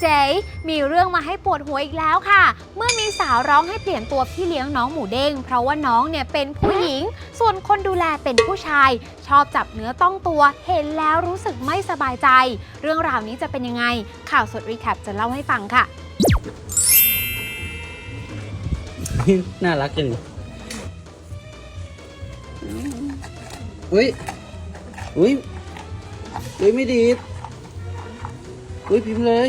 เจ๊มีเรื่องมาให้ปวดหัวอีกแล้วค่ะ เมื่อมีสาวร้องให้เปลี่ยนตัวพี่เลี้ยงน้องหมูเด้ง เพราะว่าน้องเนี่ยเป็นผู้หญิง ส่วนคนดูแลเป็นผู้ชาย ชอบจับเนื้อต้องตัว เห็นแล้วรู้สึกไม่สบายใจ เรื่องราวนี้จะเป็นยังไง ข่าวสดรีแคปจะเล่าให้ฟังค่ะ น่ารักจังอุ้ย อุ้ย อุ้ยไม่ดี อุ้ยพิมพ์เลย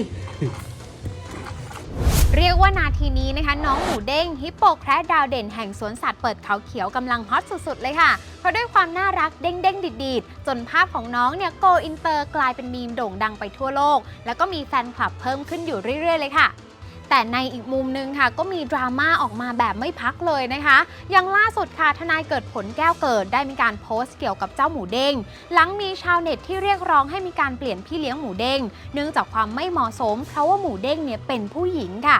เรียกว่านาทีนี้นะคะน้องหมูเด้งฮิปโปแคระดาวเด่นแห่งสวนสัตว์เปิดเขาเขียวกำลังฮอตสุดๆเลยค่ะ เพราะด้วยความน่ารักเด้งๆดีดๆ จนภาพของน้องเนี่ยโกอินเตอร์กลายเป็นมีมโด่งดังไปทั่วโลก แล้วก็มีแฟนคลับเพิ่มขึ้นอยู่เรื่อยๆเลยค่ะ แต่ในอีกมุมหนึงค่ะ ก็มีดราม่าออกมาแบบไม่พักเลยนะคะ อย่างล่าสุดค่ะทนายเกิดผลแก้วเกิดได้มีการโพสต์เกี่ยวกับเจ้าหมูเด้งหลังมีชาวเน็ตที่เรียกร้องให้มีการเปลี่ยนพี่เลี้ยงหมูเด้งเนื่องจากความไม่เหมาะสม เพราะว่าหมูเด้งเนี่ยเป็นผู้หญิงค่ะ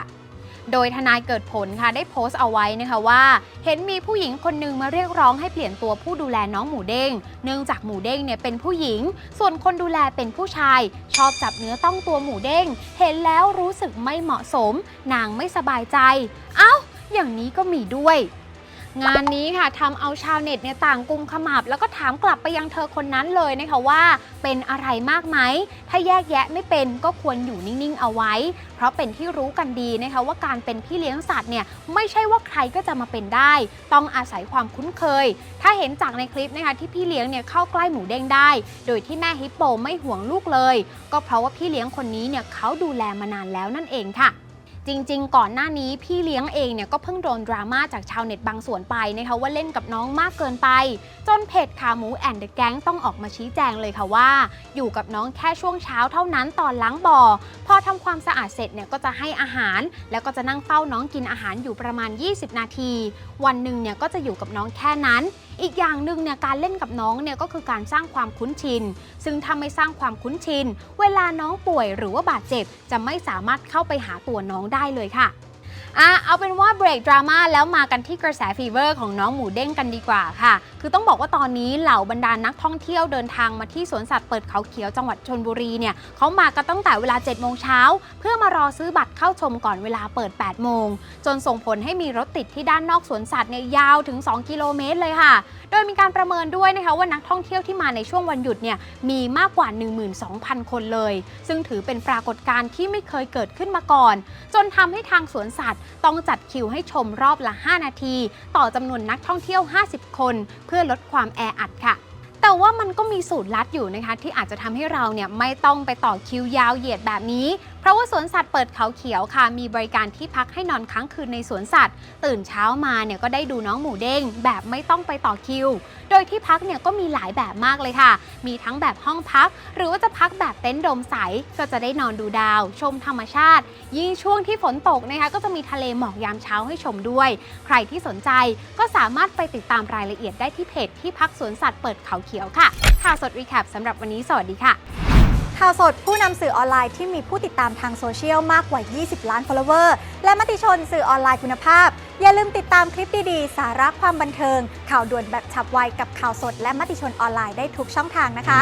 โดยทนายเกิดผลค่ะได้โพสต์เอาไว้นะคะว่า เห็นมีผู้หญิงคนหนึงมาเรียกร้องให้เปลี่ยนตัวผู้ดูแลน้องหมูเด้ง เนื่องจากหมูเด้งเนี่ยเป็นผู้หญิง ส่วนคนดูแลเป็นผู้ชาย ชอบจับเนื้อต้องตัวหมูเด้ง เห็นแล้วรู้สึกไม่เหมาะสม นางไม่สบายใจ เอ้า อย่างนี้ก็มีด้วย งานนี้ค่ะทำเอาชาวเน็ตเนี่ยต่างกุมขมับ แล้วก็ถามกลับไปยังเธอคนนั้นเลยนะคะว่าเป็นอะไรมากไหม ถ้าแยกแยะไม่เป็นก็ควรอยู่นิ่ง ๆ เอาไว้ เพราะเป็นที่รู้กันดีนะคะว่าการเป็นพี่เลี้ยงสัตว์เนี่ยไม่ใช่ว่าใครก็จะมาเป็นได้ ต้องอาศัยความคุ้นเคย ถ้าเห็นจากในคลิปนะคะที่พี่เลี้ยงเนี่ยเข้าใกล้หมูเด้งได้ โดยที่แม่ฮิปโปไม่ห่วงลูกเลย ก็เพราะว่าพี่เลี้ยงคนนี้เนี่ยเขาดูแลมานานแล้วนั่นเองค่ะ จริง ๆ ก่อนหน้านี้พี่เลี้ยงเองเนี่ยก็เพิ่งโดนดราม่าจากชาวเน็ตบางส่วนไปนะคะว่าเล่นกับน้องมากเกินไป จนเพจขาหมูแอนเดอะแก๊งต้องออกมาชี้แจงเลยค่ะว่า อยู่กับน้องแค่ช่วงเช้าเท่านั้นตอนล้างบ่อ พอทำความสะอาดเสร็จเนี่ยก็จะให้อาหาร แล้วก็จะนั่งเฝ้าน้องกินอาหารอยู่ประมาณ 20 นาที วันหนึ่งเนี่ยก็จะอยู่กับน้องแค่นั้นอีกอย่างหนึ่งเนี่ยการเล่นกับน้องเนี่ยก็คือการสร้างความคุ้นชิน ซึ่งถ้าไม่สร้างความคุ้นชิน เวลาน้องป่วยหรือว่าบาดเจ็บ จะไม่สามารถเข้าไปหาตัวน้องได้เลยค่ะ อะเอาเป็นว่าเบรกดราม่าแล้วมากันที่กระแสฟีเวอร์ของน้องหมูเด้งกันดีกว่าค่ะ คือต้องบอกว่าตอนนี้เหล่าบรรดานักท่องเที่ยวเดินทางมาที่สวนสัตว์เปิดเขาเขียวจังหวัดชนบุรีเนี่ยเขามากันตั้งแต่เวลา7โมงเช้าเพื่อมารอซื้อบัตรเข้าชมก่อนเวลาเปิด8โมง จนส่งผลให้มีรถติดที่ด้านนอกสวนสัตว์เนี่ยยาวถึง 2 กิโลเมตรเลยค่ะ โดยมีการประเมินด้วยนะคะว่านักท่องเที่ยวที่มาในช่วงวันหยุดเนี่ยมีมากกว่า 12,000 คนเลย ซึ่งถือเป็นปรากฏการณ์ที่ไม่เคยเกิดขึ้นมาก่อน จนทำให้ทางสวนสัตวต้องจัดคิวให้ชมรอบละ 5 นาที ต่อจำนวนนักท่องเที่ยว 50 คน เพื่อลดความแออัดค่ะแต่ว่ามันก็มีสูตรลัดอยู่นะคะ ที่อาจจะทำให้เราเนี่ยไม่ต้องไปต่อคิวยาวเหยียดแบบนี้เพราะว่าสวนสัตว์เปิดเขาเขียวค่ะ มีบริการที่พักให้นอนค้างคืนในสวนสัตว์ ตื่นเช้ามาเนี่ยก็ได้ดูน้องหมูเด้ง แบบไม่ต้องไปต่อคิว โดยที่พักเนี่ยก็มีหลายแบบมากเลยค่ะ มีทั้งแบบห้องพัก หรือว่าจะพักแบบเต็นท์โดมใส ก็จะได้นอนดูดาว ชมธรรมชาติ ยิ่งช่วงที่ฝนตกนะคะก็จะมีทะเลหมอกยามเช้าให้ชมด้วย ใครที่สนใจก็สามารถไปติดตามรายละเอียดได้ที่เพจที่พักสวนสัตว์เปิดเขาเขียวค่ะข่าวสดรีแคปสำหรับวันนี้สวัสดีค่ะ ข่าวสดผู้นำสื่อออนไลน์ที่มีผู้ติดตามทางโซเชียลมากกว่า 20 ล้าน follower และมติชนสื่อออนไลน์คุณภาพ อย่าลืมติดตามคลิปดีๆ สาระความบันเทิง ข่าวด่วนแบบฉับไวกับข่าวสด และมติชนออนไลน์ได้ทุกช่องทางนะคะ